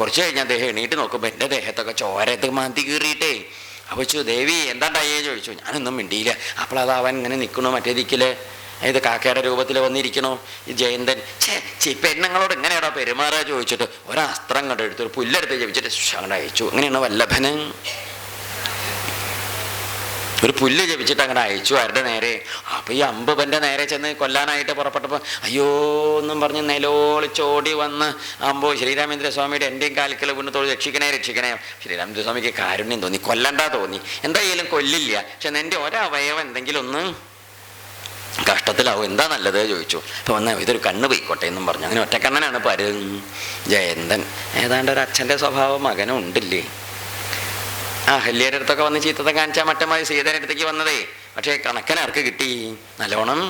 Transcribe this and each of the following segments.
കുറച്ച് കഴിഞ്ഞ് അദ്ദേഹം എണീറ്റ് നോക്കുമ്പോൾ എന്റെ ദേഹത്തൊക്കെ ചോരത്ത് മാന്തി കീറിയിട്ടേ. അപ്പോൾ ചോ ദേവി എന്താണ്ടായേ ചോദിച്ചു? ഞാനൊന്നും മിണ്ടിയില്ല. അപ്പോൾ അവൻ ഇങ്ങനെ നിൽക്കണോ മറ്റേ ദിക്കിൽ. ഇത് കാക്കയുടെ രൂപത്തിൽ വന്നിരിക്കണോ ഈ ജയന്തൻ. ചേ ചി പെണ്ണുങ്ങളോട് എങ്ങനെയാണോ പെരുമാറുക ചോദിച്ചിട്ട് അസ്ത്രം കണ്ടെടുത്തു ഒരു പുല്ലെടുത്ത് ജപിച്ചിട്ട് അങ്ങോട്ട് അയച്ചു. അങ്ങനെയാണ് വല്ലഭന്? ഒരു പുല്ല് ജപിച്ചിട്ട് അങ്ങനെ അയച്ചു ആരുടെ നേരെ? അപ്പോൾ ഈ അമ്പുപന്റെ നേരെ ചെന്ന് കൊല്ലാനായിട്ട് പുറപ്പെട്ടപ്പോൾ അയ്യോ എന്നും പറഞ്ഞ് നിലോളിച്ചോടി വന്ന് അമ്പോ ശ്രീരാമേന്ദ്ര സ്വാമിയുടെ എന്റെയും കാൽക്കൽ വീണ് തോന്നി രക്ഷിക്കണേ രക്ഷിക്കണേ. ശ്രീരാമേന്ദ്ര സ്വാമിക്ക് കാരുണ്യം തോന്നി കൊല്ലണ്ട തോന്നി. എന്തായാലും കൊല്ലില്ല. പക്ഷെ എന്റെ ഒരവയവം എന്തെങ്കിലും ഒന്ന് കഷ്ടത്തിലാവും. എന്താ നല്ലത് ചോദിച്ചു. അപ്പോൾ വന്ന ഇതൊരു കണ്ണ് പോയിക്കോട്ടെ എന്നും പറഞ്ഞു. അങ്ങനെ ഒറ്റക്കണ്ണനാണ് പരു ജയന്തൻ. ഏതാണ്ട് ഒരു അച്ഛന്റെ സ്വഭാവം മകനും ഉണ്ടില്ലേ ആ ഹല്ലിയുടെ അടുത്തൊക്കെ വന്ന് ചീത്തത്തെ കാണിച്ചാൽ മറ്റമായി സീതയുടെ അടുത്തേക്ക് വന്നതേ. പക്ഷേ കണക്കനാർക്ക് കിട്ടി? നല്ലോണം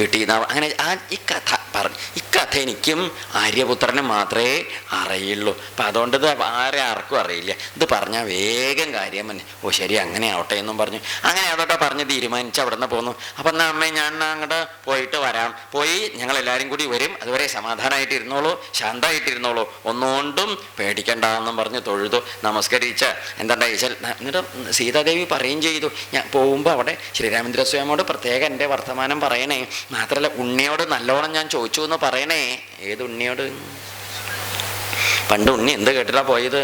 കിട്ടി. അങ്ങനെ ആ ഈ കഥ പറഞ്ഞു ഈ കഥ എനിക്കും ആര്യപുത്രനും മാത്രമേ അറിയുള്ളൂ. അപ്പം അതുകൊണ്ട് ഇത് ആരെ ആർക്കും അറിയില്ല. ഇത് പറഞ്ഞാൽ വേഗം കാര്യം തന്നെ. ഓ ശരി അങ്ങനെ ആവട്ടെ എന്നും പറഞ്ഞു. അങ്ങനെ ആവട്ടെ പറഞ്ഞ് തീരുമാനിച്ച് അവിടെ നിന്ന് പോന്നു. അപ്പം എന്നാൽ അമ്മേ ഞാൻ അങ്ങോട്ട് പോയിട്ട് വരാം. പോയി ഞങ്ങൾ എല്ലാവരും കൂടി വരും. അതുവരെ സമാധാനമായിട്ട് ഇരുന്നോളൂ ശാന്തമായിട്ടിരുന്നോളൂ. ഒന്നുകൊണ്ടും പേടിക്കണ്ട എന്നും പറഞ്ഞ് തൊഴുതു. നമസ്കരിച്ച എന്താ എന്നിട്ട് സീതാദേവി പറയുകയും ചെയ്തു. ഞാൻ പോകുമ്പോൾ അവിടെ ശ്രീരാമചന്ദ്രസ്വാമിയോട് പ്രത്യേകം എന്റെ വർത്തമാനം പറയണേ. മാത്രമല്ല ഉണ്ണിയോട് നല്ലോണം ഞാൻ ചോദിച്ചു എന്ന് പറയണേ. ഏത് ഉണ്ണിയോട്? പണ്ട് ഉണ്ണി എന്ത് കേട്ടിട്ടാ പോയത്?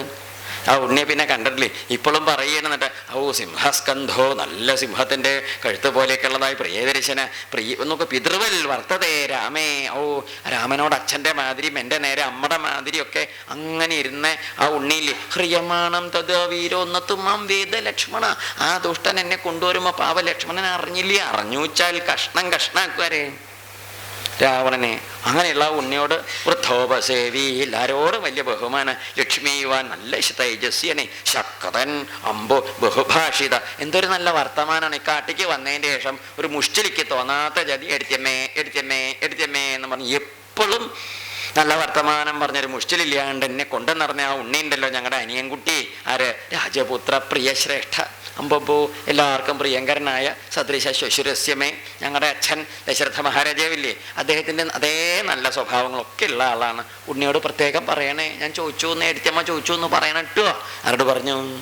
ആ ഉണ്ണിയെ പിന്നെ കണ്ടിട്ടില്ലേ? ഇപ്പോഴും പറയണെന്നിട്ട് ഓ സിംഹസ്കന്ധോ നല്ല സിംഹത്തിന്റെ കഴുത്ത് പോലെയൊക്കെ ഉള്ളതായി പ്രിയദർശന പ്രിയ എന്നൊക്കെ പിതൃവൽ വർത്തതേ രാമേ ഓ രാമനോട് അച്ഛന്റെ മാതിരിയും എന്റെ നേരെ അമ്മയുടെ മാതിരിയൊക്കെ അങ്ങനെ ഇരുന്ന് ആ ഉണ്ണിയിൽ ഹ്രിയമാണം തത് വീരോന്നത്തുമാം വേദ ലക്ഷ്മണ ആ ദുഷ്ടൻ എന്നെ കൊണ്ടുവരുമ്പോൾ പാവ ലക്ഷ്മണൻ അറിഞ്ഞില്ലേ? അറിഞ്ഞൂച്ചാൽ കഷ്ണം കഷ്ണാക്കുവരെ രാവണനെ. അങ്ങനെയുള്ള ഉണ്ണിയോട് വൃദ്ധോപസേവി എല്ലാരോടും വലിയ ബഹുമാന. ലക്ഷ്മിയുവാൻ നല്ല തേജസ്യനെ. ശക്തൻ അമ്പു ബഹുഭാഷിത. എന്തൊരു നല്ല വർത്തമാനമാണ്. ഈ കാട്ടിക്ക് വന്നതിന്റെ ശേഷം ഒരു മുഷ്ടിലിക്ക് തോന്നാത്ത ജതി എടുത്തമ്മേ എടുത്തമ്മേ എടുത്തമ്മേ എന്ന് പറഞ്ഞ് എപ്പോഴും നല്ല വർത്തമാനം പറഞ്ഞൊരു മുഷ്ടിലില്ലാണ്ട് എന്നെ കൊണ്ടുവന്നിറഞ്ഞ ആ ഉണ്ണിയുണ്ടല്ലോ ഞങ്ങളുടെ അനിയൻകുട്ടി. ആര്? രാജപുത്ര പ്രിയശ്രേഷ്ഠ. അമ്പപ്പോ എല്ലാവർക്കും പ്രിയങ്കരനായ സദൃശ ശ്വശുരസ്യമേ. ഞങ്ങളുടെ അച്ഛൻ ദശരഥ മഹാരാജാവില്ലേ? അദ്ദേഹത്തിന്റെ അതേ നല്ല സ്വഭാവങ്ങളൊക്കെ ഉള്ള ആളാണ്. ഉണ്ണിയോട് പ്രത്യേകം പറയണേ. ഞാൻ ചോദിച്ചു എന്ന് എടുത്തമ്മ ചോദിച്ചു എന്ന് പറയണം കേട്ടോ ആരോട് പറഞ്ഞു?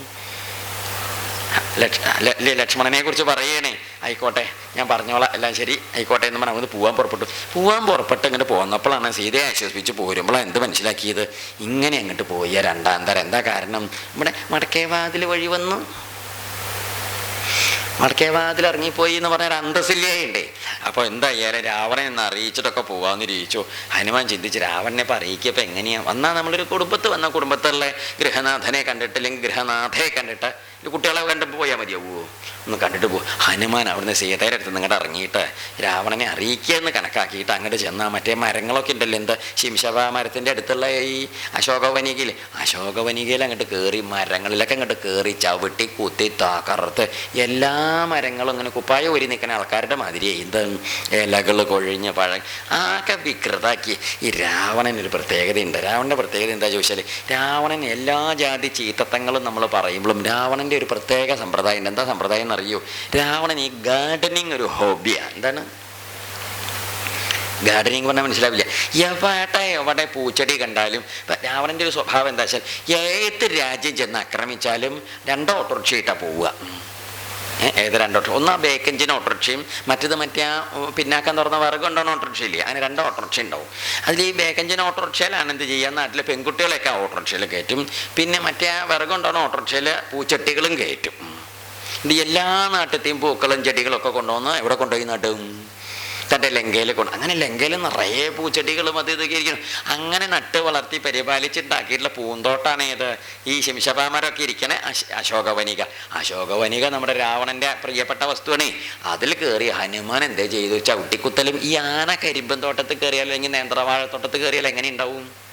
ലക്ഷ്മണനെ കുറിച്ച് പറയണേ. ആയിക്കോട്ടെ ഞാൻ പറഞ്ഞോളാം. എല്ലാം ശരി. ആയിക്കോട്ടെ എന്ന് പറഞ്ഞാൽ അവന്ന് പോകാൻ പുറപ്പെട്ടു. പോകാൻ പുറപ്പെട്ട് ഇങ്ങോട്ട് പോന്നപ്പോഴാണ് സീതയെ ആശ്വസിപ്പിച്ച് പോരുമ്പോഴാണ് എന്ത് മനസ്സിലാക്കിയത്? ഇങ്ങനെ അങ്ങോട്ട് പോയ. രണ്ടാം തരം. എന്താ കാരണം? ഇവിടെ മടക്കേവാതിൽ വഴി വന്നു. മടക്കേവാതിൽ ഇറങ്ങിപ്പോയി എന്ന് പറഞ്ഞാൽ അന്തസ്സില്ലേ ഉണ്ടേ അപ്പോൾ എന്തായാലും രാവണൻ എന്ന് അറിയിച്ചിട്ടൊക്കെ പോവാന്ന് ഇരിച്ചു. ഹനുമാൻ ചിന്തിച്ച് രാവണനെ ഇപ്പം അറിയിക്കപ്പോൾ എങ്ങനെയാണ് വന്നാൽ നമ്മളൊരു കുടുംബത്ത് വന്ന കുടുംബത്തുള്ള ഗൃഹനാഥനെ കണ്ടിട്ടില്ലെങ്കിൽ ഗൃഹനാഥയെ കണ്ടിട്ട് കുട്ടികളെ കണ്ടിട്ട് പോയാൽ മതിയാവോ ഒന്ന് കണ്ടിട്ട് പോകും ഹനുമാൻ അവിടുന്ന് സീതയുടെ അടുത്ത് നിങ്ങളുടെ ഇറങ്ങിയിട്ട് രാവണനെ അറിയിക്കുക എന്ന് കണക്കാക്കിയിട്ട് അങ്ങോട്ട് ചെന്നാൽ മറ്റേ മരങ്ങളൊക്കെ ഉണ്ടല്ലോ എന്താ? ശിംശഭ മരത്തിന്റെ അടുത്തുള്ള ഈ അശോകവനികയിൽ അശോകവനികയിൽ അങ്ങോട്ട് കയറി മരങ്ങളിലൊക്കെ അങ്ങോട്ട് കയറി ചവിട്ടി കുത്തി താക്കറുത്ത് എല്ലാ മരങ്ങളും അങ്ങനെ കുപ്പായ ഒരു നിൽക്കുന്ന ആൾക്കാരുടെ മാതിരി. ഇത് ഇലകൾ കൊഴിഞ്ഞ് പഴ ആകെ വികൃതാക്കി. ഈ രാവണനൊരു പ്രത്യേകതയുണ്ട്. രാവണന്റെ പ്രത്യേകത എന്താ ചോദിച്ചാൽ രാവണൻ എല്ലാ ജാതി ചീത്തത്വങ്ങളും നമ്മൾ പറയുമ്പോഴും രാവണന്റെ ഒരു പ്രത്യേക സമ്പ്രദായം. എന്താ സമ്പ്രദായം എന്നറിയോ? രാവണൻ ഈ ഗാർഡനിങ് ഒരു ഹോബിയാണ് എന്താണ്? ഗാർഡനിങ് പറഞ്ഞാൽ മനസ്സിലാവില്ല. എവിടെ എവിടെ പൂച്ചെടി കണ്ടാലും രാവണന്റെ ഒരു സ്വഭാവം എന്താ വെച്ചാൽ ഏത് രാജ്യം ചെന്ന് ആക്രമിച്ചാലും രണ്ടോ ഓട്ടോറിക്ഷ ഇട്ടാ പോവുക. ഏത് രണ്ട് ഓട്ടോ ഒന്ന് ആ ബേക്കഞ്ചിന് ഓട്ടോറിക്ഷയും മറ്റേത് മറ്റേ ആ പിന്നാക്കം തുറന്ന വിറക് ഉണ്ടാവുന്ന ഓട്ടോറിക്ഷയില്ലേ അങ്ങനെ രണ്ട് ഓട്ടോറിക്ഷ ഉണ്ടാവും. അതിൽ ഈ ബേക്കഞ്ചിന് ഓട്ടോറിക്ഷയിലാണ് എന്ത് ചെയ്യുക? നാട്ടിലെ പെൺകുട്ടികളെയൊക്കെ ആ ഓട്ടോറിക്ഷയിൽ കയറ്റും. പിന്നെ മറ്റേ ആ വിറക് ഉണ്ടാവുന്ന ഓട്ടോറിക്ഷയിൽ പൂച്ചട്ടികളും കയറ്റും. എല്ലാ നാട്ടിലത്തെയും പൂക്കളും ചെടികളൊക്കെ കൊണ്ടുവന്ന് എവിടെ കൊണ്ടുപോയി നടും? തന്റെ ലങ്കയിൽ കൊണ്ട് അങ്ങനെ ലങ്കയിൽ നിറയെ പൂച്ചെടികളും അത് ഇതൊക്കെ ഇരിക്കണം അങ്ങനെ നട്ട് വളർത്തി പരിപാലിച്ചുണ്ടാക്കിയിട്ടുള്ള പൂന്തോട്ടാണ് ഏത് ഈ ശിംശപാമരൊക്കെ ഇരിക്കണേ അശ- അശോകവനിക. അശോകവനിക നമ്മുടെ രാവണന്റെ പ്രിയപ്പെട്ട വസ്തുവാണേ. അതിൽ കയറി ഹനുമാൻ എന്തേ ചെയ്തു? ചവിട്ടിക്കുത്തലും. ഈ ആന കരിമ്പൻ തോട്ടത്തിൽ കയറിയാലോ അല്ലെങ്കിൽ നേന്ത്രവാഴത്തോട്ടത്തിൽ കയറിയാലോ എങ്ങനെ ഉണ്ടാവും?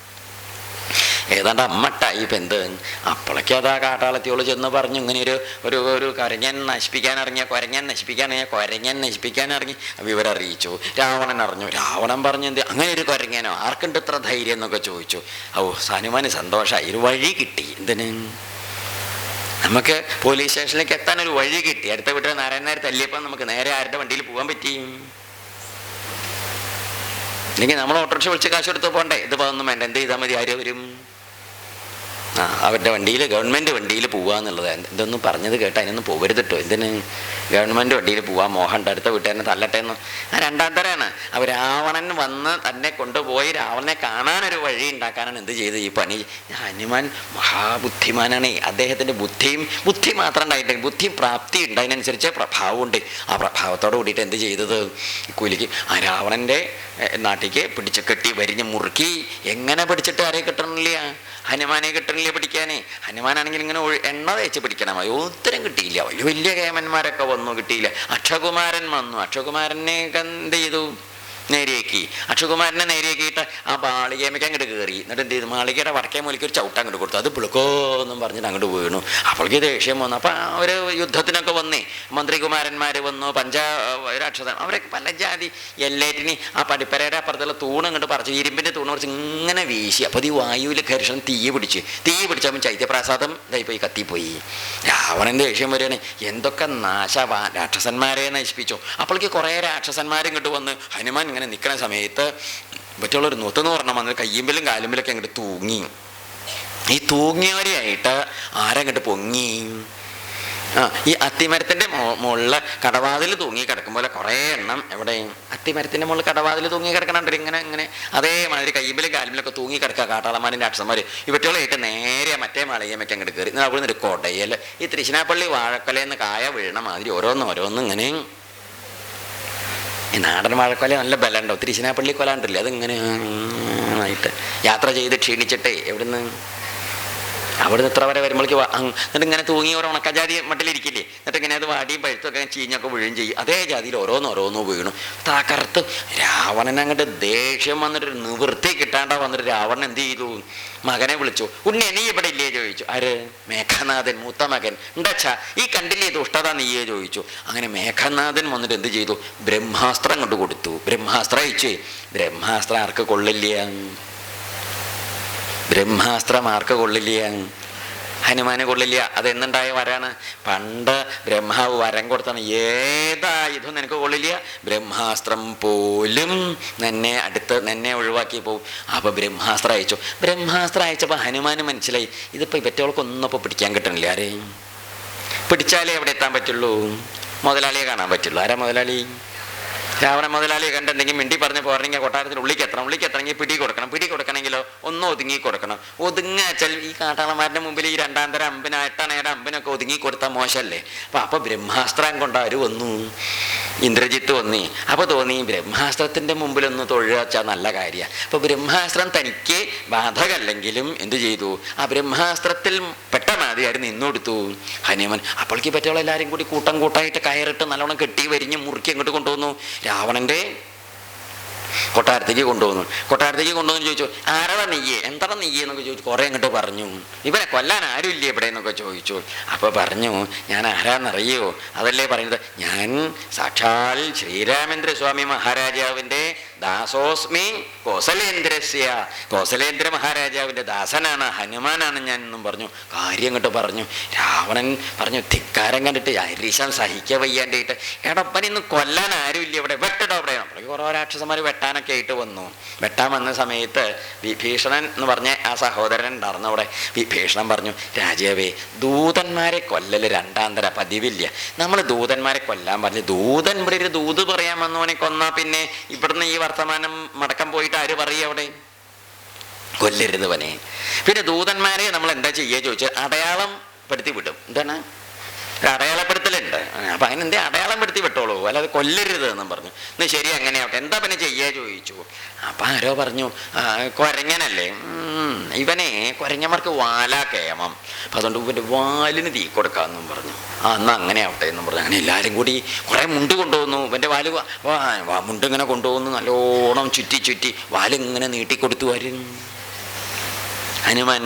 ഏതാണ്ട് അമ്മ ഇപ്പം എന്ത്? അപ്പോഴേക്കും അതാ കാട്ടാളത്തിയോട് ചെന്ന് പറഞ്ഞു ഇങ്ങനെ ഒരു ഒരു കരഞ്ഞൻ നശിപ്പിക്കാൻ ഇറങ്ങിയ കൊരങ്ങൻ നശിപ്പിക്കാൻ ഇറങ്ങിയ കൊരങ്ങൻ നശിപ്പിക്കാൻ ഇറങ്ങി. വിവരം അറിയിച്ചു. രാവണൻ അറിഞ്ഞു. രാവണൻ പറഞ്ഞു എന്ത്? അങ്ങനെ ഒരു കൊരങ്ങനോ? ആർക്കുണ്ട് ഇത്ര ധൈര്യം? എന്നൊക്കെ ചോദിച്ചു. ഓ ഹനുമാന് സന്തോഷമായി ഒരു വഴി കിട്ടി. എന്തിന്? നമുക്ക് പോലീസ് സ്റ്റേഷനിലേക്ക് എത്താൻ ഒരു വഴി കിട്ടി. അടുത്ത വീട്ടിൽ നാരായണ നേരെ തല്ലിയപ്പോൾ നമുക്ക് നേരെ ആരുടെ വണ്ടിയിൽ പോകാൻ പറ്റി? അല്ലെങ്കിൽ നമ്മൾ ഓട്ടോറിക്ഷ വിളിച്ച് കാശ് കൊടുത്ത് പോകണ്ടേ ഇത് പോകുന്നു വേണ്ട. എന്ത് ചെയ്താൽ മതി? ആര് വരും? അവരുടെ വണ്ടിയിൽ ഗവൺമെന്റ് വണ്ടിയിൽ പോവുക എന്നുള്ളത്. ഇതൊന്നും പറഞ്ഞത് കേട്ടാൽ അതിനൊന്നും പോകരുത് കേട്ടോ ഇതിന് ഗവൺമെന്റ് വണ്ടിയിൽ പോവാൻ മോഹൻ അടുത്ത വീട്ടുകാരനെ തല്ലട്ടെ എന്ന്. ആ രണ്ടാം തരാണ് അവർ രാവണൻ വന്ന് തന്നെ കൊണ്ടുപോയി രാവണനെ കാണാനൊരു വഴി ഉണ്ടാക്കാനാണ് എന്ത് ചെയ്ത് ഈ പണി. ഹനുമാൻ മഹാബുദ്ധിമാനാണ്. അദ്ദേഹത്തിന്റെ ബുദ്ധിയും ബുദ്ധി മാത്രം ഉണ്ടായിട്ട് ബുദ്ധി പ്രാപ്തി ഉണ്ട്. അതിനനുസരിച്ച് പ്രഭാവമുണ്ട്. ആ പ്രഭാവത്തോട് കൂടിയിട്ട് എന്ത് ചെയ്തത്? കൂലിക്ക് ആ രാവണന്റെ നാട്ടിലേക്ക് പിടിച്ച് കെട്ടി വരിഞ്ഞ് മുറുക്കി. എങ്ങനെ പിടിച്ചിട്ട് ആരെ കിട്ടണില്ല? ഹനുമാനെ കിട്ടണില്ല പിടിക്കാനേ ഹനുമാനാണെങ്കിൽ ഇങ്ങനെ എണ്ണ തേച്ച് പിടിക്കണം. ഉത്തരം കിട്ടിയില്ല. വലിയ വലിയ കേമന്മാരൊക്കെ വന്നു കിട്ടിയില്ല. അക്ഷകുമാരൻ വന്നു. അക്ഷകുമാരനെ എന്ത് ചെയ്തു നേരെയാക്കി. അക്ഷകുമാരനെ നേരെയാക്കിയിട്ട് ആ മാളികേമയ്ക്ക് അങ്ങോട്ട് കയറി എന്നിട്ട് എന്ത് ചെയ്തു? മാളികയുടെ വടക്കേ മൂലയ്ക്ക് ഒരു ചവിട്ട് അങ്ങോട്ട് കൊടുത്തു. അത് പിളുക്കോ എന്നും പറഞ്ഞിട്ട് അങ്ങോട്ട് വീണു. അപ്പോഴേക്ക് ദേഷ്യം വന്നു. അപ്പം അവർ യുദ്ധത്തിനൊക്കെ വന്നേ. മന്ത്രികുമാരന്മാർ വന്നു. പഞ്ച രാക്ഷസൻ. അവരൊക്കെ പല ജാതി. എല്ലാറ്റിനും ആ പടിപ്പരയുടെ അപ്പുറത്തുള്ള തൂണ് അങ്ങോട്ട് പറിച്ചു ഇരുമ്പിന്റെ തൂണ് പറിച്ച് ഇങ്ങനെ വീശി. അപ്പോൾ ഈ വായുവിൽ ഘർഷണം തീ പിടിച്ച്. തീ പിടിച്ചപ്പോൾ ചൈത്യപ്രാസാദം ഇതായിപ്പോയി പോയി കത്തിപ്പോയി. രാവണൻ ദേഷ്യം വരികയാണ്. എന്തൊക്കെ നാശ രാക്ഷസന്മാരെ നശിപ്പിച്ചു. അപ്പോഴേക്ക് കുറേ രാക്ഷസന്മാരും ഇങ്ങോട്ട് വന്ന്. ഹനുമാൻ ഇങ്ങനെ നിൽക്കുന്ന സമയത്ത് മറ്റുള്ളൊരു നൂത്തെന്ന് പറഞ്ഞാൽ വന്നാൽ കയ്യുമ്പിലും കാലുമ്പിലൊക്കെ അങ്ങോട്ട് തൂങ്ങി. ഈ തൂങ്ങിയവരെയായിട്ട് ആരങ്ങോട്ട് പൊങ്ങി? ആ ഈ അത്തിമരത്തിന്റെ മുകളിൽ കടവാതിൽ തൂങ്ങി കിടക്കുമ്പോൾ കുറേ എണ്ണം എവിടെ? അത്തിമരത്തിന്റെ മുകളിൽ കടവാതിൽ തൂങ്ങി കിടക്കണുണ്ട്. ഇങ്ങനെ ഇങ്ങനെ അതേമാതിരി കയ്യിലും കാലിലൊക്കെ തൂങ്ങി കിടക്കുക കാട്ടാളന്മാരും അക്ഷന്മാർ ഇവറ്റുകളായിട്ട് നേരെ മറ്റേ മളയമൊക്കെ അങ്ങോട്ട് കയറി എന്നാൽ അവിടെ നിന്ന് ഒരു കൊടയൽ ഈ തൃശ്ശിനാപ്പള്ളി വാഴക്കൊലയെന്ന് കായ വീഴണ മാതിരി ഓരോന്നും ഓരോന്ന് ഇങ്ങനെ ഈ നാടൻ വാഴക്കൊല നല്ല ബലമുണ്ടോ. തിരുശിനാപ്പള്ളി കൊല ഉണ്ടല്ലേ അതിങ്ങനെ ആയിട്ട് യാത്ര ചെയ്ത് ക്ഷീണിച്ചിട്ടേ എവിടുന്ന്? അവിടുന്ന് ഇത്ര വരെ വരുമ്പോഴേക്ക് എന്നിട്ട് ഇങ്ങനെ തൂങ്ങി ഒരു ഉണക്കജാതി മട്ടിലിരിക്കില്ലേ എന്നിട്ട് ഇങ്ങനെ അത് വാടിയും പഴുത്തൊക്കെ ചീഞ്ഞൊക്കെ വീഴുകയും ചെയ്യും. അതേ ജാതിയിൽ ഓരോന്നോരോന്നോ ഓരോന്ന് വീണു. തകർത്ത് രാവണൻ അങ്ങോട്ട് ദേഷ്യം വന്നിട്ട് നിവൃത്തി കിട്ടാണ്ട വന്നിട്ട് രാവണൻ എന്ത് ചെയ്തു? മകനെ വിളിച്ചു. ഉണ്ണി നീ ഇവിടെ ഇല്ലേ? ചോദിച്ചു. ആര്? മേഘനാഥൻ മൂത്ത മകൻ. ഉണ്ടച്ചാ ഈ കണ്ടില്ലേ ദുഷ്ടത നീയേ? ചോദിച്ചു. അങ്ങനെ മേഘനാഥൻ വന്നിട്ട് എന്ത് ചെയ്തു? ബ്രഹ്മാസ്ത്രം കൊണ്ട് കൊടുത്തു. ബ്രഹ്മാസ്ത്രം അയച്ചു ബ്രഹ്മാസ്ത്രം ആർക്ക് കൊള്ളില്ല. ബ്രഹ്മാസ്ത്രം ആർക്ക് കൊള്ളില്ല ഹനുമാനെ കൊള്ളില്ല. അത് എന്നുണ്ടായ വരാണ്? പണ്ട് ബ്രഹ്മാവ് വരം കൊടുത്താണ്. ഏതായുധം നിനക്ക് കൊള്ളില്ല? ബ്രഹ്മാസ്ത്രം പോലും നിന്നെ അടുത്ത് നിന്നെ ഒഴിവാക്കി പോകും. അപ്പോൾ ബ്രഹ്മാസ്ത്രം അയച്ചു. ബ്രഹ്മാസ്ത്രം അയച്ചപ്പോൾ ഹനുമാന് മനസ്സിലായി. ഇതിപ്പോൾ ഇവറ്റവൾക്കൊന്നും ഇപ്പോൾ പിടിക്കാൻ കിട്ടണില്ല. ആരെയും പിടിച്ചാലേ എവിടെ എത്താൻ പറ്റുള്ളൂ. മുതലാളിയെ കാണാൻ പറ്റുള്ളൂ. ആരാ മുതലാളി? രാവണ മുതലാളി കണ്ടെന്തെങ്കിലും മിണ്ടി പറഞ്ഞ് പോരണമെങ്കിൽ കൊട്ടാരത്തിൽ ഉള്ളിക്ക് എത്തണം ഉള്ളിക്ക് എത്തണമെങ്കിൽ പിടി കൊടുക്കണം. പിടി കൊടുക്കണമെങ്കിലോ ഒന്ന് ഒതുങ്ങി കൊടുക്കണം. ഒതുങ്ങ ഈ കാട്ടാളന്മാരുടെ മുമ്പിൽ ഈ രണ്ടാം തരം അമ്പിന് എട്ടണയുടെ അമ്പിനൊക്കെ ഒതുങ്ങി കൊടുത്താൽ മോശമല്ലേ? അപ്പം അപ്പോൾ ബ്രഹ്മാസ്ത്രം കൊണ്ട് വന്നു? ഇന്ദ്രജിത്ത് വന്നി. അപ്പോൾ തോന്നി ബ്രഹ്മാസ്ത്രത്തിന്റെ മുമ്പിലൊന്ന് വെച്ചാൽ നല്ല കാര്യമാണ് അപ്പോൾ ബ്രഹ്മാസ്ത്രം തനിക്ക് ബാധകല്ലെങ്കിലും എന്തു ചെയ്തു? ആ ബ്രഹ്മാസ്ത്രത്തിൽ പെട്ട മാതിരി നിന്നൊടുത്തു ഹനുമാൻ. അപ്പോഴേക്ക് പറ്റുള്ള എല്ലാവരും കൂടി കൂട്ടം കൂട്ടായിട്ട് കയറിട്ട് നല്ലോണം കെട്ടി വരിഞ്ഞ് മുറുക്കി അങ്ങോട്ട് കൊണ്ടുവന്നു. രാവണന്റെ കൊട്ടാരത്തേക്ക് കൊണ്ടുവന്നു. കൊട്ടാരത്തേക്ക് കൊണ്ടുവന്ന് ചോദിച്ചു ആരടാ നെയ്യേ എന്താണ് നെയ്യേ എന്നൊക്കെ ചോദിച്ചു. കുറേ അങ്ങോട്ട് പറഞ്ഞു. ഇവരെ കൊല്ലാൻ ആരും ഇല്ലേ ഇവിടെ? എന്നൊക്കെ ചോദിച്ചു. അപ്പോൾ പറഞ്ഞു ഞാൻ ആരാന്നറിയോ? അതല്ലേ പറയുന്നത്. ഞാൻ സാക്ഷാൽ ശ്രീരാമേന്ദ്ര സ്വാമി മഹാരാജാവിന്റെ ദാസോസ്മി കോസലേന്ദ്രസ്യ. കോസലേന്ദ്ര മഹാരാജാവിന്റെ ദാസനാണ് ഹനുമാനാണ് ഞാൻ എന്നും പറഞ്ഞു. കാര്യം അങ്ങോട്ട് പറഞ്ഞു. രാവണൻ പറഞ്ഞു ധിക്കാരം കണ്ടിട്ട് അരീശാൻ സഹിക്ക വയ്യാണ്ടായിട്ട്. എടപ്പൻ ഇന്ന് കൊല്ലാൻ ആരും ഇല്ല ഇവിടെ? വെട്ടടോ അവിടെ അപ്പോഴേക്ക് കുറേ രാക്ഷസന്മാർ വെട്ടാനൊക്കെ ആയിട്ട് വന്നു. വെട്ടാൻ വന്ന സമയത്ത് വിഭീഷണൻ എന്ന് പറഞ്ഞ ആ സഹോദരൻ ഉണ്ടായിരുന്നു അവിടെ. വിഭീഷണൻ പറഞ്ഞു രാജാവേ ദൂതന്മാരെ കൊല്ലൽ രണ്ടാം തര പതിവില്ല. നമ്മൾ ദൂതന്മാരെ കൊല്ലാൻ പറഞ്ഞു ദൂതൻ ഇവിടെ ഒരു ദൂത് പറയാൻ വന്നവനെ കൊന്നാൽ പിന്നെ ഇവിടുന്ന് ഈ വർത്തമാനം മടക്കം പോയിട്ട് ആര് പറയും അവിടെ? കൊല്ലരുതവനെ പിന്നെ ദൂതന്മാരെ നമ്മൾ എന്താ ചെയ്യുക ചോദിച്ചാൽ അടയാളം പെടുത്തി വിടും എന്താണ്? അടയാളപ്പെടുത്തലുണ്ട്. അപ്പം അടയാളം അടയാളപ്പെടുത്തി വിട്ടോളൂ. അല്ലാതെ കൊല്ലരുത് എന്നും പറഞ്ഞു. എന്നാ ശരി അങ്ങനെയാവട്ടെ എന്താ പിന്നെ ചെയ്യുക ചോദിച്ചു. അപ്പം ആരോ പറഞ്ഞു "ആ, കുരങ്ങനല്ലേ? ഇവനെ കുരങ്ങന്മാർക്ക് വാലാ കേമം. അപ്പം അതുകൊണ്ട് ഇവന്റെ വാലിന് തീ കൊടുക്കാമെന്നും പറഞ്ഞു. ആ എന്നാൽ അങ്ങനെ ആവട്ടെ എന്നും പറഞ്ഞു. അങ്ങനെ എല്ലാവരും കൂടി കുറേ മുണ്ട് കൊണ്ടുവന്നു. ഇവന്റെ വാൽ മുണ്ട് ഇങ്ങനെ കൊണ്ടുവന്നു. നല്ലോണം ചുറ്റി ചുറ്റി വാലിങ്ങനെ നീട്ടിക്കൊടുത്തു വരും ഹനുമാൻ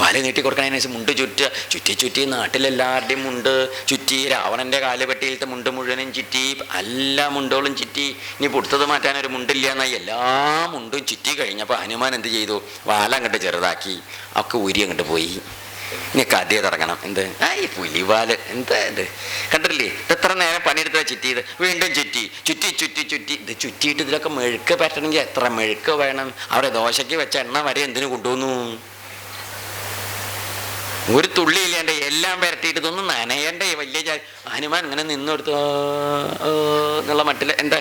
വല നീട്ടി കൊടുക്കണതിനനുസരിച്ച് മുണ്ട് ചുറ്റുക ചുറ്റി ചുറ്റി നാട്ടിലെല്ലാവരുടെയും മുണ്ട് ചുറ്റി രാവണന്റെ കാലുപെട്ടിയിലത്തെ മുണ്ട് മുഴുവനും ചുറ്റി എല്ലാ മുണ്ടുകളും ചുറ്റി. ഇനി പുടുത്തത് മാറ്റാൻ ഒരു മുണ്ടില്ല എന്നായി എല്ലാ മുണ്ടും ചുറ്റി കഴിഞ്ഞപ്പോൾ ഹനുമാൻ എന്ത് ചെയ്തു? വാല അങ്ങോട്ട് ചെറുതാക്കി ഒക്കെ ഉരി അങ്ങോട്ട് പോയി. ഇനി കഥയെ തുടങ്ങണം. എന്ത്? ആ ഈ പുലിവാൽ. എന്താ ഇത്? കണ്ടില്ലേ ഇത് എത്ര നേരം ചുറ്റി ചുറ്റിയത്? വീണ്ടും ചുറ്റി ചുറ്റി ചുറ്റി ചുറ്റി. ഇത് ചുറ്റിയിട്ട് ഇതിലൊക്കെ മെഴുക്ക് പറ്റണമെങ്കിൽ എത്ര മെഴുക്ക് വേണം? അവിടെ ദോശയ്ക്ക് വെച്ച എണ്ണ വരെ എന്തിനു കൊണ്ടുവന്നു? ഒരു തുള്ളി ഇല്ലാണ്ട് എല്ലാം വരട്ടിയിട്ട് ഇതൊന്നും നനയണ്ടേ വലിയ ഹനുമാൻ ഇങ്ങനെ നിന്നെടുത്ത് എന്നുള്ള മട്ടിൽ എന്താ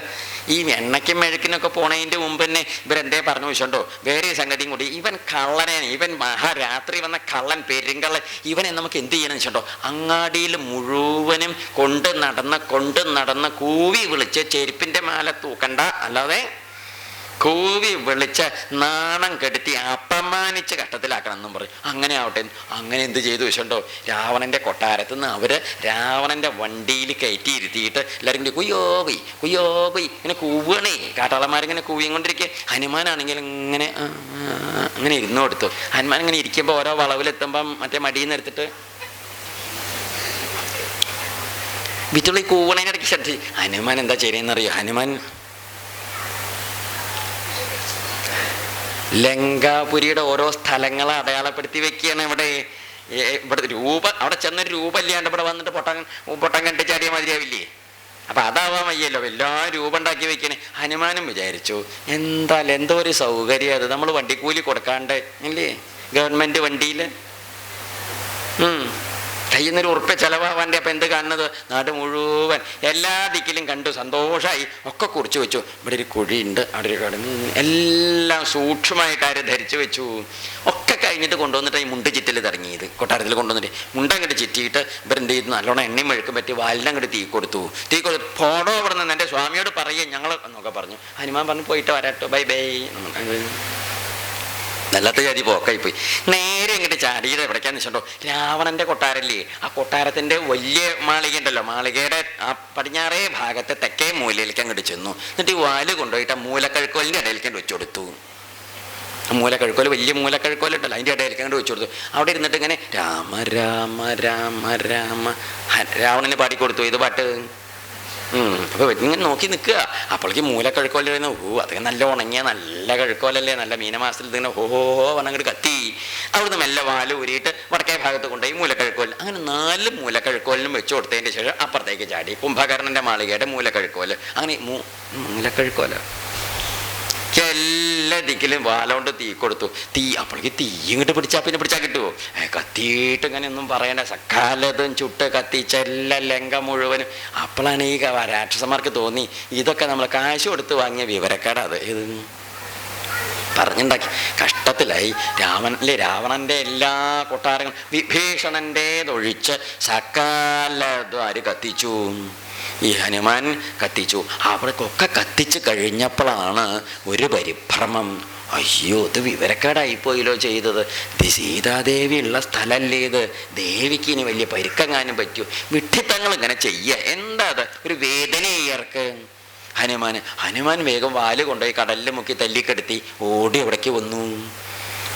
ഈ എണ്ണയ്ക്കും മെഴുക്കിനൊക്കെ പോണതിന്റെ മുമ്പ് തന്നെ ഇവരെന്തേ പറഞ്ഞു വെച്ചോണ്ടോ? വേറെ സംഗതിയും കൂടി ഇവൻ കള്ളനാണ് ഇവൻ മഹാരാത്രി വന്ന കള്ളൻ പെരുങ്കള്ളൻ ഇവനെ നമുക്ക് എന്ത് ചെയ്യണം വെച്ചോണ്ടോ? അങ്ങാടിയിൽ മുഴുവനും കൊണ്ട് നടന്ന് കൊണ്ട് നടന്ന് കൂവി വിളിച്ച് ചെരുപ്പിന്റെ മാല തൂക്കണ്ട അല്ലാതെ കൂവി വിളിച്ച് നാണം കെടുത്തി അപമാനിച്ച ഘട്ടത്തിലാക്കണം എന്നും പറയും അങ്ങനെ ആവട്ടെ. അങ്ങനെ എന്ത് ചെയ്തു വെച്ചിട്ടുണ്ടോ രാവണന്റെ കൊട്ടാരത്ത് നിന്ന് അവർ രാവണന്റെ വണ്ടിയിൽ കയറ്റി ഇരുത്തിയിട്ട് എല്ലാവരും കൂടി കുയ്യോവി കുയ്യോവി ഇങ്ങനെ കൂവണേ കാട്ടാളന്മാരിങ്ങനെ കൂവിയും കൊണ്ടിരിക്കുക ഹനുമാനാണെങ്കിൽ ഇങ്ങനെ അങ്ങനെ ഇരുന്നു കൊടുത്തു. ഹനുമാൻ ഇങ്ങനെ ഇരിക്കുമ്പോൾ ഓരോ വളവിലെത്തുമ്പം മറ്റേ മടിയിൽ നിന്ന് എടുത്തിട്ട് വിറ്റുള്ളി കൂവണേനിടയ്ക്ക് ശ്രദ്ധി. ഹനുമാൻ എന്താ ചെയ്യുന്നറിയോ ഹനുമാൻ ലങ്കാപുരിയുടെ ഓരോ സ്ഥലങ്ങളെ അടയാളപ്പെടുത്തി വെക്കുകയാണ് ഇവിടെ. ഇവിടെ രൂപ അവിടെ ചെന്നൊരു രൂപമില്ലാണ്ട് ഇവിടെ വന്നിട്ട് പൊട്ടം പൊട്ടം കണ്ട് ചാടിയ മാതിരിയാവില്ലേ അപ്പൊ അതാവാൻ വയ്യല്ലോ. എല്ലാ രൂപം ഉണ്ടാക്കി വെക്കണേ. ഹനുമാനും വിചാരിച്ചു എന്തായാലും എന്തോ ഒരു സൗകര്യം അത്. നമ്മൾ വണ്ടിക്കൂലി കൊടുക്കാണ്ട് ഇല്ലേ? ഗവൺമെന്റ് വണ്ടിയിൽ കയ്യിൽ ഉറുപ്പ ചെലവാവാന്റെ അപ്പം എന്ത് കാണുന്നത്? നാട് മുഴുവൻ എല്ലാ ദിക്കിലും കണ്ടു സന്തോഷമായി ഒക്കെ കുറിച്ച് വെച്ചു. ഇവിടെ ഒരു കുഴിയുണ്ട് അവിടെ ഒരു കടന്ന് എല്ലാം സൂക്ഷ്മമായിട്ട് ആര് ധരിച്ചു വെച്ചു. ഒക്കെ കഴിഞ്ഞിട്ട് കൊണ്ടുവന്നിട്ട് ഈ മുണ്ട് ചിറ്റിൽ തുടങ്ങിയത് കൊട്ടാരത്തിൽ കൊണ്ടുവന്നിട്ട് മുണ്ട അങ്ങോട്ട് ചിറ്റിയിട്ട് ഇവരെന്ത് ചെയ്തു? നല്ലോണം എണ്ണയും മെഴുക്കും പറ്റി വാലിനങ്ങോട്ട് തീ കൊടുത്തു. തീ കൊടുത്ത് പോടോ ഇവിടെ നിന്ന് എന്റെ സ്വാമിയോട് പറയുക ഞങ്ങൾ എന്നൊക്കെ പറഞ്ഞു. ഹനുമാൻ പറഞ്ഞു പോയിട്ട് വരാട്ടോ ബൈ ബൈ. നല്ലത്തെ ജാതി പോക്കായി പോയി നേരെ ഇങ്ങോട്ട് ചാടിയത് എവിടേക്കാന്ന് വെച്ചിട്ടുണ്ടോ രാവണന്റെ കൊട്ടാരല്ലേ? ആ കൊട്ടാരത്തിന്റെ വലിയ മാളിക ഉണ്ടല്ലോ. മാളികയുടെ ആ പടിഞ്ഞാറേ ഭാഗത്തെ തെക്കേ മൂലയിലേക്ക് അങ്ങോട്ട് ചെന്നു. എന്നിട്ട് ഈ വാൽ കൊണ്ടുപോയിട്ട് ആ മൂലക്കഴുക്കോലിന്റെ ഇടയിലേക്ക് വെച്ചു കൊടുത്തു മൂലക്കഴുക്കോൽ വലിയ മൂലക്കഴുക്കോലുണ്ടല്ലോ അതിന്റെ ഇടയിലേക്ക് അങ്ങോട്ട് വെച്ചു കൊടുത്തു അവിടെ ഇരുന്നിട്ട് ഇങ്ങനെ രാമ രാമ രാമ രാമ. രാവണന് പാടിക്കൊടുത്തു. ഇത് പാട്ട്? ഉം. അപ്പൊ ഇങ്ങനെ നോക്കി നിൽക്കുക. അപ്പോഴേക്ക് മൂലക്കഴുക്കോല വരുന്നു ഓ അതൊക്കെ നല്ല ഉണങ്ങിയ നല്ല കഴുക്കോലല്ലേ നല്ല മീനമാസത്തിൽ ഇതിങ്ങനെ ഹോ പറഞ്ഞങ്ങോട്ട് കത്തി. അവിടുന്ന് മെല്ലെ വാൽ ഊരിയിട്ട് വടക്കേ ഭാഗത്ത് കൊണ്ടുപോയി മൂലക്കഴുക്കോൽ അങ്ങനെ നാല് മൂലക്കഴുക്കോലിനും വെച്ചു കൊടുത്തതിന്റെ ശേഷം അപ്പുറത്തേക്ക് ചാടി. കുംഭകർണന്റെ മാളികയുടെ മൂലക്കഴുക്കോൽ അങ്ങനെ മൂലക്കഴുക്കോൽ എല്ലാ ദിക്കിലും വാലോണ്ട് തീ കൊടുത്തു. തീ അപ്പോഴേക്ക് തീ ഇങ്ങോട്ട് പിടിച്ചാൽ പിന്നെ പിടിച്ചാൽ കിട്ടുമോ കത്തിയിട്ട് ഇങ്ങനെ ഒന്നും പറയണ്ട. സക്കാലതും ചുട്ട് കത്തിച്ച എല്ലാ ലങ്ക മുഴുവനും. അപ്പോഴാണ് ഈ രാക്ഷസന്മാർക്ക് തോന്നി ഇതൊക്കെ നമ്മൾ കാശ് കൊടുത്ത് വാങ്ങിയ വിവരക്കേടാ അത്. ഇത് പറഞ്ഞുണ്ടാക്കി. കഷ്ടത്തിലായി. രാവണല്ലേ രാവണന്റെ എല്ലാ കൊട്ടാരങ്ങളും വിഭീഷണന്റേതൊഴിച്ച് സക്കാലതും ആര് കത്തിച്ചു? ഈ ഹനുമാൻ കത്തിച്ചു. അവിടേക്കൊക്കെ കത്തിച്ച് കഴിഞ്ഞപ്പോഴാണ് ഒരു പരിഭ്രമം. അയ്യോ ഇത് വിവരക്കേടായിപ്പോയില്ലോ ചെയ്തത്. ഇത് സീതാദേവി ഉള്ള സ്ഥലമല്ലേ ഇത്. ദേവിക്ക് ഇനി വലിയ പരുക്കങ്ങാനും പറ്റൂ. വിഡ്ഢിത്തങ്ങൾ ഇങ്ങനെ ചെയ്യുക എന്താ അത്? ഒരു വേദന ഇയർക്ക് ഹനുമാൻ ഹനുമാൻ വേഗം വാൽ കൊണ്ടുപോയി കടലിൽ മുക്കി തല്ലിക്കെടുത്തി ഓടി അവിടേക്ക് വന്നു.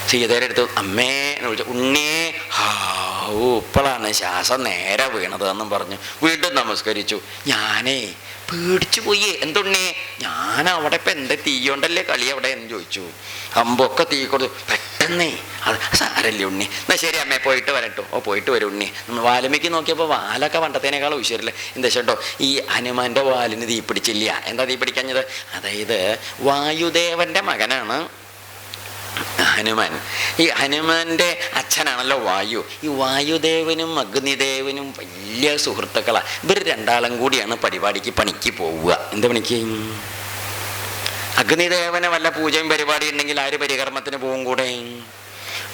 സീതയുടെ അടുത്ത് അമ്മേ എന്ന് വിളിച്ചു. ഉണ്ണിയേ ഹാവൂ ഇപ്പോഴാണ് ശ്വാസം നേരെ വീണത് എന്നും പറഞ്ഞു. വീണ്ടും നമസ്കരിച്ചു. ഞാനേ പേടിച്ചു പോയി. എന്തുണ്ണേ? ഞാൻ അവിടെ ഇപ്പം എന്താ തീയോണ്ടല്ലേ കളി അവിടെ എന്ന് ചോദിച്ചു. അമ്പൊക്കെ തീ കൊടുത്തു. പെട്ടെന്നേ. അത് സാരല്ലേ ഉണ്ണി. എന്നാ ശരി അമ്മേ പോയിട്ട് വരട്ടോ. ഓ പോയിട്ട് വരും ഉണ്ണി. നമ്മൾ വാലുമിക്ക് നോക്കിയപ്പോൾ വാലൊക്കെ പണ്ടത്തേനേക്കാൾ ഉശരില്ല? എന്താ ചേട്ടോ ഈ ഹനുമാന്റെ വാലിന് തീ പിടിച്ചില്ല. എന്താ തീ പിടിക്കഞ്ഞത്? അതായത് വായുദേവന്റെ മകനാണ് ഹനുമാൻ. ഈ ഹനുമാന്റെ അച്ഛനാണല്ലോ വായു. ഈ വായുദേവനും അഗ്നിദേവനും വലിയ സുഹൃത്തുക്കളാണ് ഇവർ രണ്ടാളും കൂടിയാണ് പരിപാടിക്ക് പണിക്ക് പോവുക. എന്ത് പണിക്ക്? അഗ്നിദേവന് വല്ല പൂജയും പരിപാടി ഉണ്ടെങ്കിൽ ആര് പരികർമ്മത്തിന് പോവും കൂടെ?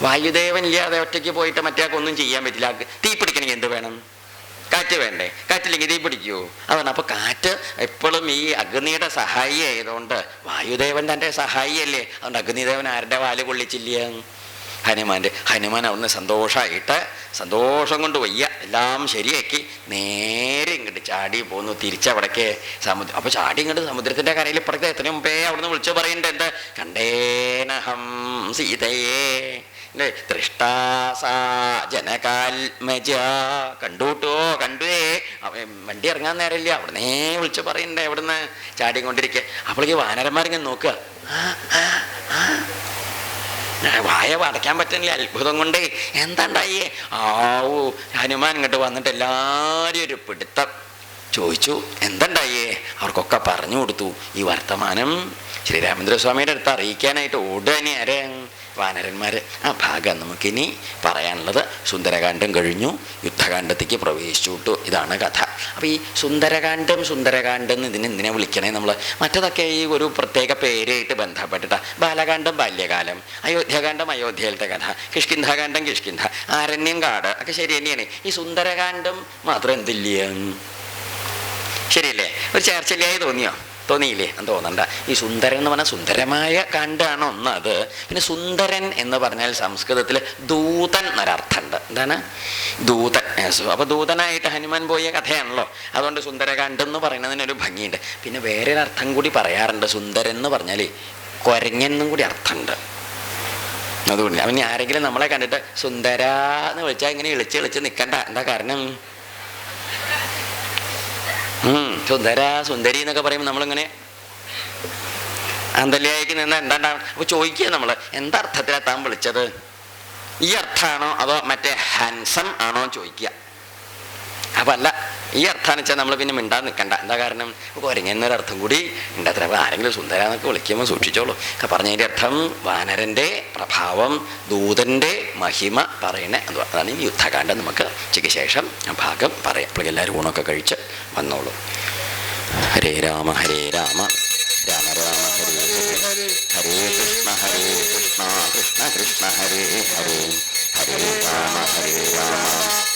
വായുദേവൻ ഇല്ലാതെ ഒറ്റയ്ക്ക് പോയിട്ട് മറ്റേക്കൊന്നും ചെയ്യാൻ പറ്റില്ല. തീ പിടിക്കണമെങ്കിൽ എന്ത് വേണം? കാറ്റ് വേണ്ടേ? കാറ്റില്ലെങ്കിൽ തീ പിടിക്കൂ. അതാണ് അപ്പോൾ കാറ്റ് എപ്പോഴും ഈ അഗ്നിയുടെ സഹായി ആയതുകൊണ്ട് വായുദേവൻ തന്റെ സഹായിയല്ലേ? അതുകൊണ്ട് അഗ്നിദേവൻ ആരുടെ വാൽ കൊള്ളിച്ചില്ല? ഹനുമാന്റെ ഹനുമാൻ അവിടുന്ന് സന്തോഷമായിട്ട് സന്തോഷം കൊണ്ട് വയ്യ. എല്ലാം ശരിയാക്കി. നേരെ ഇങ്ങോട്ട് ചാടി പോന്നു. തിരിച്ചവിടേക്ക് സമുദ്രം അപ്പോൾ ചാടി ഇങ്ങോട്ട് സമുദ്രത്തിന്റെ കരയിൽ ഇപ്പുറത്തെ എത്രയും മുമ്പേ അവിടുന്ന് വിളിച്ചു പറയണ്ടേ? എന്താ? കണ്ടേനഹം സീതയെ അല്ലേ ദൃഷ്ടാസാ കണ്ടുട്ടോ കണ്ടുവേ. അവൻ വണ്ടി ഇറങ്ങാൻ നേരമില്ല. അവിടുന്നേ വിളിച്ചു പറയണ്ടേ അവിടുന്ന് ചാടിക്കൊണ്ടിരിക്കുക അപ്പോഴേക്ക് വാനരന്മാരിങ്ങനെ നോക്കുക. വായ അടയ്ക്കാൻ പറ്റുന്നില്ല. അത്ഭുതം കൊണ്ട് എന്താണ്ടായേ? ആവൂ ഹനുമാൻ ഇങ്ങോട്ട് വന്നിട്ട് എല്ലാവരും ഒരു പിടുത്തം ചോദിച്ചു. എന്തുണ്ടായേ? അവർക്കൊക്കെ പറഞ്ഞു കൊടുത്തു. ഈ വർത്തമാനം ശ്രീരാമചന്ദ്രസ്വാമിയുടെ അടുത്ത് അറിയിക്കാനായിട്ട് ഓടുക തന്നെ ആരെ? വാനരന്മാർ ആ ഭാഗം നമുക്കിനി പറയാനുള്ളത് സുന്ദരകാന്ഡം കഴിഞ്ഞു. യുദ്ധകാന്ഡത്തേക്ക് പ്രവേശിച്ചു ഇതാണ് കഥ. അപ്പോൾ ഈ സുന്ദരകാന്ഡം സുന്ദരകാന്ഡം എന്ന് ഇതിനെ എന്തിനെ വിളിക്കണേ നമ്മൾ മറ്റതൊക്കെ ഈ ഒരു പ്രത്യേക പേരായിട്ട് ബന്ധപ്പെട്ടിട്ട. ബാലകാന്ഡം ബാല്യകാലം അയോധ്യകാന്ഡം അയോധ്യയിലത്തെ കഥ കിഷ്കിന്ധാകാന്ഡം കിഷ്കിന്ധ ആരണ്യം കാട് ഒക്കെ ശരി തന്നെയാണ്. ഈ സുന്ദരകാന്ഡം മാത്രം എന്തില്ല ശരിയല്ലേ? ഒരു ചേർച്ചയായി തോന്നിയോ? തോന്നിയില്ലേ എന്ന് തോന്നണ്ട. ഈ സുന്ദരൻ എന്ന് പറഞ്ഞാൽ സുന്ദരമായ കാണ്ടാണ് ഒന്ന് അത് പിന്നെ സുന്ദരൻ എന്ന് പറഞ്ഞാൽ സംസ്കൃതത്തിൽ ദൂതൻ എന്നൊരർത്ഥമുണ്ട്. എന്താണ്? ദൂതൻ. അപ്പോൾ ദൂതനായിട്ട് ഹനുമാൻ പോയ കഥയാണല്ലോ. അതുകൊണ്ട് സുന്ദരകാണ്ട് എന്ന് പറയുന്നതിനൊരു ഭംഗിയുണ്ട്. പിന്നെ വേറെ ഒരു അർത്ഥം കൂടി പറയാറുണ്ട്. സുന്ദരൻ എന്ന് പറഞ്ഞാൽ കൊരങ്ങെന്നും കൂടി അർത്ഥമുണ്ട്. അതുകൊണ്ട്. അവൻ ആരെങ്കിലും നമ്മളെ കണ്ടിട്ട് സുന്ദര എന്ന് വിളിച്ചാൽ ഇങ്ങനെ ഇളിച്ച് ഇളിച്ച് നിൽക്കണ്ട എന്താ കാരണം? സുന്ദര സുന്ദരി എന്നൊക്കെ പറയുമ്പോൾ നമ്മളിങ്ങനെ അന്തല്യായിക്ക് നിന്ന് എന്താണ്ടാവും അപ്പോൾ ചോദിക്കുക നമ്മൾ എന്തർത്ഥത്തിലാണ് താൻ വിളിച്ചത്? ഈ അർത്ഥമാണോ അതോ മറ്റേ ഹാൻസം ആണോ ചോദിക്കുക. അപ്പം ഈ അർത്ഥം വെച്ചാൽ നമ്മൾ പിന്നെ മിണ്ടാൻ നിൽക്കണ്ട എന്താ കാരണം? കുരങ്ങെന്നൊരു അർത്ഥം കൂടി ഉണ്ട്. അത്ര അപ്പോൾ ആരെങ്കിലും സുന്ദര എന്നൊക്കെ വിളിക്കുമ്പോൾ സൂക്ഷിച്ചോളൂ. ഒക്കെ പറഞ്ഞതിന്റെ അർത്ഥം വാനരന്റെ പ്രഭാവം ദൂതന്റെ മഹിമ പറയണേ അത് അതാണ് ഈ യുദ്ധകാന്ഡം നമുക്ക് ഉച്ചയ്ക്ക് ശേഷം ഭാഗം പറയാം. അപ്പോൾ എല്ലാവരും ഊണൊക്കെ കഴിച്ച് വന്നോളൂ. ഹരേ രാമ ഹരേ രാമ. രാമ രാമ ഹരേ ഹരേ കൃഷ്ണ ഹരേ കൃഷ്ണ കൃഷ്ണ കൃഷ്ണ ഹരേ ഹരേ. ഹരേ രാമ ഹരേ രാമ.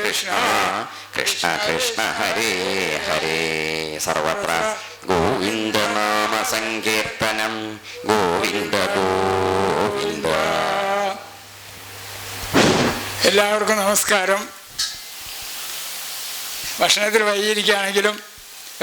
കൃഷ്ണ കൃഷ്ണ കൃഷ്ണ ഹരേ ഹരേ. സർവത്ര ഗോവിന്ദ നാമ സങ്കീർത്തനം ഗോവിന്ദ ഗോവിന്ദ. എല്ലാവർക്കും നമസ്കാരം. ഭക്ഷണത്തിൽ വൈകിയിരിക്കുകയാണെങ്കിലും